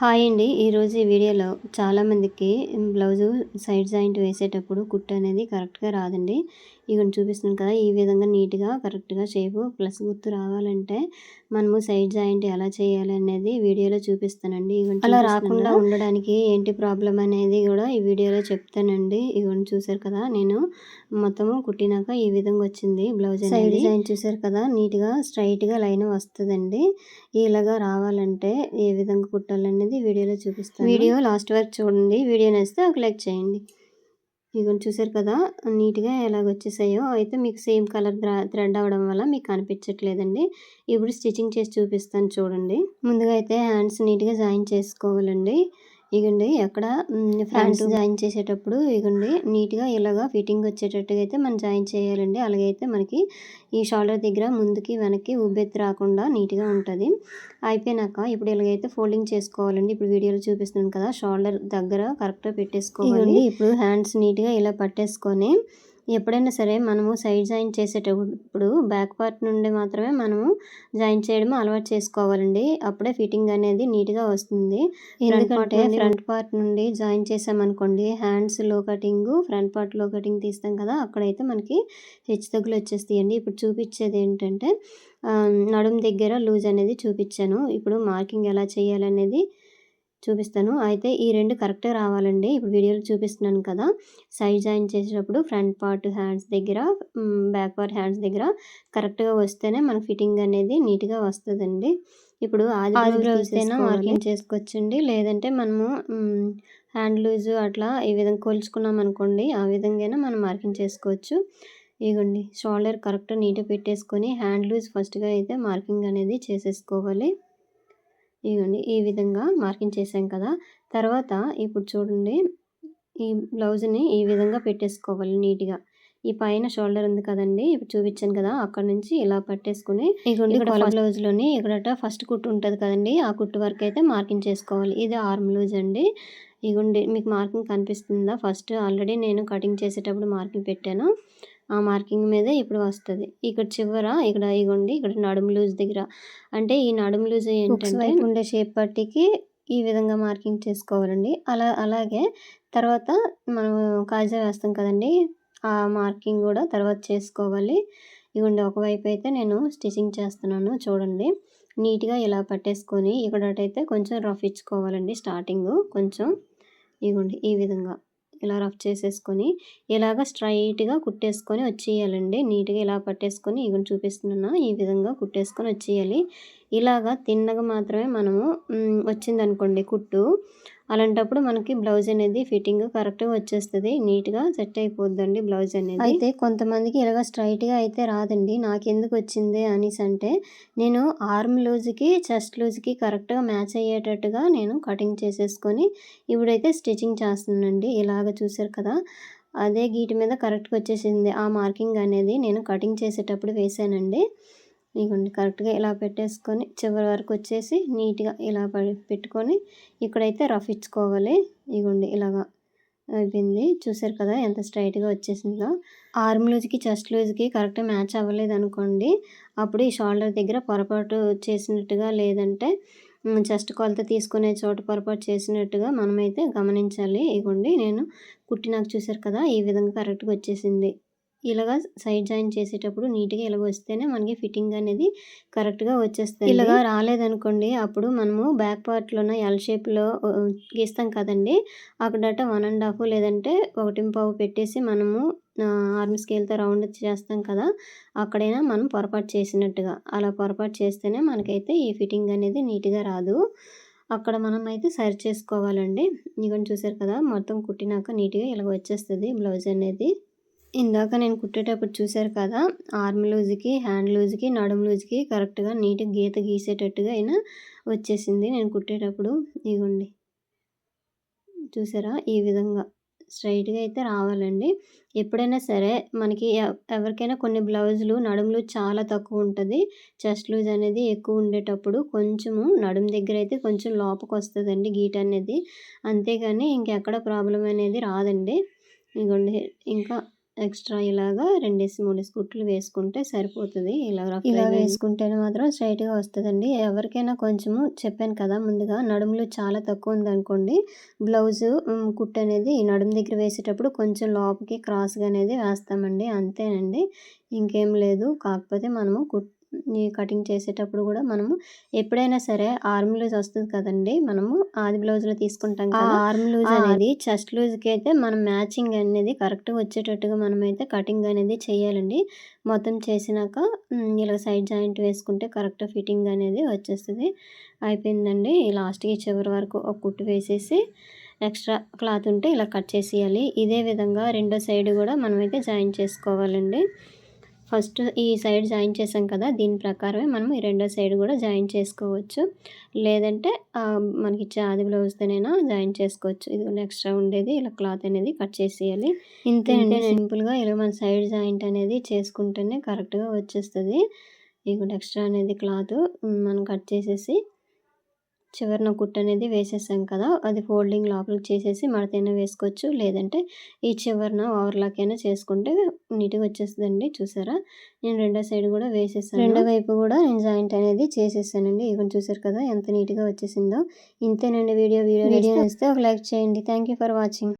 Hi అండి. ఈరోజు ఈ వీడియోలో చాలామందికి బ్లౌజు సైడ్ జాయింట్ వేసేటప్పుడు కుట్టు అనేది కరెక్ట్గా రాదండి. ఇవన్నీ చూపిస్తున్నాను కదా ఈ విధంగా నీట్గా కరెక్ట్గా షేపు ప్లస్ గుర్తు రావాలంటే మనము సైడ్ జాయింట్ ఎలా చేయాలి అనేది వీడియోలో చూపిస్తానండి. అలా రాకుండా ఉండడానికి ఏంటి ప్రాబ్లం అనేది కూడా ఈ వీడియోలో చెప్తానండి. ఇవన్నీ చూసారు కదా నేను మొత్తము కుట్టినాక ఈ విధంగా వచ్చింది బ్లౌజ్ సైడ్ డిజైన్ చూసారు కదా నీట్గా స్ట్రైట్గా లైన్ వస్తుందండి. ఇలాగా రావాలంటే ఏ విధంగా కుట్టాలనేది వీడియోలో చూపిస్తాను. వీడియో లాస్ట్ వరకు చూడండి. వీడియో నేస్తే ఒక లైక్ చేయండి. ఇవి చూసారు కదా నీట్గా ఎలాగ వచ్చేసాయో అయితే మీకు సేమ్ కలర్ థ్రెడ్ అవడం వల్ల మీకు కనిపించట్లేదండి ఇప్పుడు స్టిచ్చింగ్ చేసి చూపిస్తాను చూడండి. ముందుగా అయితే హ్యాండ్స్ నీట్గా జాయిన్ చేసుకోవాలండి. ఇగండి ఎక్కడ ఫ్రంట్ జాయిన్ చేసేటప్పుడు ఇగండి నీట్గా ఇలాగా ఫిట్టింగ్ వచ్చేటట్టుగా అయితే మనం జాయిన్ చేయాలండి. అలాగైతే మనకి ఈ షోల్డర్ దగ్గర ముందుకి వెనక్కి ఉబ్బెత్తి రాకుండా నీట్గా ఉంటుంది. అయిపోయినాక ఇప్పుడు ఇలాగైతే ఫోల్డింగ్ చేసుకోవాలండి. ఇప్పుడు వీడియోలో చూపిస్తున్నాను కదా షోల్డర్ దగ్గర కరెక్ట్గా పెట్టేసుకోవాలి. ఇప్పుడు హ్యాండ్స్ నీట్గా ఇలా పట్టేసుకొని ఎప్పుడైనా సరే మనము సైడ్ జాయిన్ చేసేటప్పుడు బ్యాక్ పార్ట్ నుండి మాత్రమే మనము జాయిన్ చేయడం అలవాటు చేసుకోవాలండి. అప్పుడే ఫిట్టింగ్ అనేది నీట్గా వస్తుంది. ఎందుకంటే ఫ్రంట్ పార్ట్ నుండి జాయిన్ చేసామనుకోండి హ్యాండ్స్లో కటింగ్ ఫ్రంట్ పార్ట్లో కటింగ్ తీస్తాం కదా అక్కడైతే మనకి హెచ్చు తగ్గులు వచ్చేస్తాయండి. ఇప్పుడు చూపించేది ఏంటంటే నడుం దగ్గర లూజ్ అనేది చూపించాను. ఇప్పుడు మార్కింగ్ ఎలా చేయాలనేది చూపిస్తాను. అయితే ఈ రెండు కరెక్ట్గా రావాలండి. ఇప్పుడు వీడియోలో చూపిస్తున్నాను కదా. సైడ్ జాయిన్ చేసేటప్పుడు ఫ్రంట్ పార్ట్ హ్యాండ్స్ దగ్గర బ్యాక్ పార్ట్ హ్యాండ్స్ దగ్గర కరెక్ట్గా వస్తేనే మన ఫిట్టింగ్ అనేది నీట్గా వస్తుందండి. ఇప్పుడు ఆది అయినా మార్కింగ్ చేసుకోవచ్చండి? లేదంటే మనము హ్యాండ్ లూజ్ అట్లా ఈ విధంగా కొలుచుకున్నాం అనుకోండి ఆ విధంగా మనం మార్కింగ్ చేసుకోవచ్చు. ఇగోండి షోల్డర్ కరెక్ట్ నీట్గా పెట్టేసుకొని హ్యాండ్ లూజ్ ఫస్ట్గా అయితే మార్కింగ్ అనేది చేసేసుకోవాలి. ఇవ్వండి ఈ విధంగా మార్కింగ్ చేసాం కదా. తర్వాత ఇప్పుడు చూడండి ఈ బ్లౌజ్ని ఈ విధంగా పెట్టేసుకోవాలి నీట్గా. ఈ పైన షోల్డర్ ఉంది కదండి ఇప్పుడు చూపించాను కదా అక్కడ నుంచి ఇలా పట్టేసుకుని ఇగోండి బ్లౌజ్లోని ఇక్కడ ఫస్ట్ కుట్టు ఉంటుంది కదండి ఆ కుట్టు వరకు అయితే మార్కింగ్ చేసుకోవాలి. ఇది ఆర్మ్ లూజ్ అండి. ఇగోండి మీకు మార్కింగ్ కనిపిస్తుందా? ఫస్ట్ ఆల్రెడీ నేను కటింగ్ చేసేటప్పుడు మార్కింగ్ పెట్టాను. ఆ మార్కింగ్ మీదే ఇప్పుడు వస్తుంది. ఇక్కడ చివర ఇక్కడ ఇగోండి ఇక్కడ నడుము లూజ్ దగ్గర. అంటే ఈ నడుము లూజ్ ఏంటంటే ఉండే షేప్ పట్టికి ఈ విధంగా మార్కింగ్ చేసుకోవాలండి. అలా అలాగే తర్వాత మనం కాజా వేస్తాం కదండి ఆ మార్కింగ్ కూడా తర్వాత చేసుకోవాలి. ఇవ్వండి ఒకవైపు అయితే నేను స్టిచ్చింగ్ చేస్తున్నాను చూడండి. నీట్గా ఇలా పట్టేసుకొని ఇక్కడైతే కొంచెం రఫ్ ఇచ్చుకోవాలండి స్టార్టింగ్. కొంచెం ఇవ్వండి ఈ విధంగా. ఇలా రఫ్ చేసేసుకొని ఇలాగ స్ట్రైట్గా కుట్టేసుకొని వచ్చేయాలండి. నీట్గా ఇలా పట్టేసుకొని ఇవి చూపిస్తున్నా ఈ విధంగా కుట్టేసుకొని వచ్చేయాలి. ఇలాగా తిన్నగా మాత్రమే మనము వచ్చిందనుకోండి కుట్టు అలాంటప్పుడు మనకి బ్లౌజ్ అనేది ఫిట్టింగ్ కరెక్ట్గా వచ్చేస్తుంది నీట్గా సెట్ అయిపోద్దండి బ్లౌజ్ అనేది. అయితే కొంతమందికి ఇలాగ స్ట్రైట్గా అయితే రాదండి నాకు ఎందుకు వచ్చింది అనేసి అంటే నేను ఆర్మ్ లూజ్కి చెస్ట్ లూజ్కి కరెక్ట్గా మ్యాచ్ అయ్యేటట్టుగా నేను కటింగ్ చేసేసుకొని ఇప్పుడైతే స్టిచ్చింగ్ చేస్తున్నానండి ఇలాగ చూసారు కదా. అదే గీటి మీద కరెక్ట్గా వచ్చేసింది ఆ మార్కింగ్ అనేది నేను కటింగ్ చేసేటప్పుడు వేసానండి. ఇగోండి కరెక్ట్గా ఇలా పెట్టేసుకొని చివరి వరకు వచ్చేసి నీట్గా ఇలా పెట్టుకొని ఇక్కడైతే రఫ్ ఇచ్చుకోవాలి. ఇగోండి ఇలాగా అయిపోయింది. చూసారు కదా ఎంత స్ట్రైట్గా వచ్చేసిందో. ఆర్మ్ లూజ్కి చెస్ట్ లూజ్కి కరెక్ట్గా మ్యాచ్ అవ్వలేదు అనుకోండి. అప్పుడు ఈ షోల్డర్ దగ్గర పొరపాటు చేసినట్టుగా లేదంటే చెస్ట్ కొలత తీసుకునే చోట పొరపాటు చేసినట్టుగా మనమైతే గమనించాలి. ఇగోండి నేను కుట్టినాక చూసారు కదా ఈ విధంగా కరెక్ట్గా వచ్చేసింది. ఇలాగా సైడ్ జాయిన్ చేసేటప్పుడు నీట్గా ఇలాగ వస్తేనే మనకి ఫిట్టింగ్ అనేది కరెక్ట్గా వచ్చేస్తుంది ఇలాగా రాలేదనుకోండి అప్పుడు మనము బ్యాక్ పార్ట్లోన ఎల్ షేప్లో గీస్తాం కదండి. అక్కడట వన్ అండ్ హాఫ్ లేదంటే ఒకటి పావు పెట్టేసి మనము ఆర్మ్ స్కేల్తో రౌండ్ చేస్తాం కదా అక్కడైనా మనం పొరపాటు చేసినట్టుగా. అలా పొరపాటు చేస్తేనే మనకైతే ఈ ఫిట్టింగ్ అనేది నీట్గా రాదు. అక్కడ మనం అయితే సరి చేసుకోవాలండి. ఇవన్నీ చూసారు కదా మొత్తం కుట్టినాక నీట్గా ఇలాగ వచ్చేస్తుంది బ్లౌజ్ అనేది. ఇందాక నేను కుట్టేటప్పుడు చూసారు కదా ఆర్మ్ లూజ్కి హ్యాండ్ లూజ్కి నడుము లూజ్కి కరెక్ట్గా నీట్గా గీత గీసేటట్టుగా అయినా వచ్చేసింది నేను కుట్టేటప్పుడు. ఇగోండి. చూసారా? ఈ విధంగా స్ట్రైట్గా అయితే రావాలండి. ఎప్పుడైనా సరే మనకి ఎవరికైనా కొన్ని బ్లౌజులు నడుములు చాలా తక్కువ ఉంటుంది. చెస్ట్ లూజ్ అనేది ఎక్కువ ఉండేటప్పుడు కొంచెము నడుము దగ్గర అయితే కొంచెం లోపకు వస్తుందండి గీట అనేది. అంతేగాని ఇంకెక్కడ ప్రాబ్లం అనేది రాదండి. ఇగోండి. ఇంకా ఎక్స్ట్రా ఇలాగా రెండేసి మూడేసి కుట్లు వేసుకుంటే సరిపోతుంది. ఇలా ఇలా వేసుకుంటేనే మాత్రం స్ట్రైట్గా వస్తుందండి. ఎవరికైనా కొంచెము చెప్పాను కదా ముందుగా నడుములు చాలా తక్కువ ఉందనుకోండి బ్లౌజు కుట్టు అనేది నడుము దగ్గర వేసేటప్పుడు కొంచెం లోపలికి క్రాస్గా అనేది వేస్తామండి. అంతేనండి. ఇంకేం లేదు. కాకపోతే మనము కుట్ ఈ కటింగ్ చేసేటప్పుడు కూడా మనము ఎప్పుడైనా సరే ఆర్మ్ లూజ్ వస్తుంది కదండి మనము ఆది బ్లౌజ్లో తీసుకుంటాం కదా. ఆర్మ్ లూజ్ అనేది చెస్ట్ లూజ్కి అయితే మనం మ్యాచింగ్ అనేది కరెక్ట్గా వచ్చేటట్టుగా మనమైతే కటింగ్ అనేది చేయాలండి. మొత్తం చేసినాక ఇలా సైడ్ జాయింట్ వేసుకుంటే కరెక్ట్ ఫిట్టింగ్ అనేది వచ్చేస్తుంది. అయిపోయిందండి. లాస్ట్కి చివరి వరకు ఒక కుట్టు వేసేసి ఎక్స్ట్రా క్లాత్ ఉంటే ఇలా కట్ చేసేయాలి. ఇదే విధంగా రెండో సైడ్ కూడా మనమైతే జాయిన్ చేసుకోవాలండి. ఫస్ట్ ఈ సైడ్ జాయిన్ చేసాం కదా దీని ప్రకారమే మనం ఈ రెండో సైడ్ కూడా జాయిన్ చేసుకోవచ్చు. లేదంటే మనకి ఇచ్చే ఆది బ్లౌజ్తోనైనా జాయిన్ చేసుకోవచ్చు. ఇది ఎక్స్ట్రా ఉండేది ఇలా క్లాత్ అనేది కట్ చేసేయాలి. ఇంతే అంటే సింపుల్గా ఇలా మన సైడ్ జాయింట్ అనేది చేసుకుంటేనే కరెక్ట్గా వచ్చేస్తుంది. ఇక ఎక్స్ట్రా అనేది క్లాత్ మనం కట్ చేసేసి చివరిన కుట్టు అనేది వేసేసాం కదా అది ఫోల్డింగ్ లోపలికి చేసేసి మడతైనా వేసుకోవచ్చు. లేదంటే ఈ చివరిన ఓవర్లాక్ అయినా చేసుకుంటే నీట్గా వచ్చేస్తుందండి చూసారా? నేను రెండో సైడ్ కూడా వేసేసాను. రెండో వైపు కూడా నేను జాయింట్ అనేది చేసేసానండి. ఇక చూసారు కదా ఎంత నీట్గా వచ్చేసిందో. ఇంతేనండి వీడియో. వీడియో వీడియో వేస్తే ఒక లైక్ చేయండి. Thank for watching.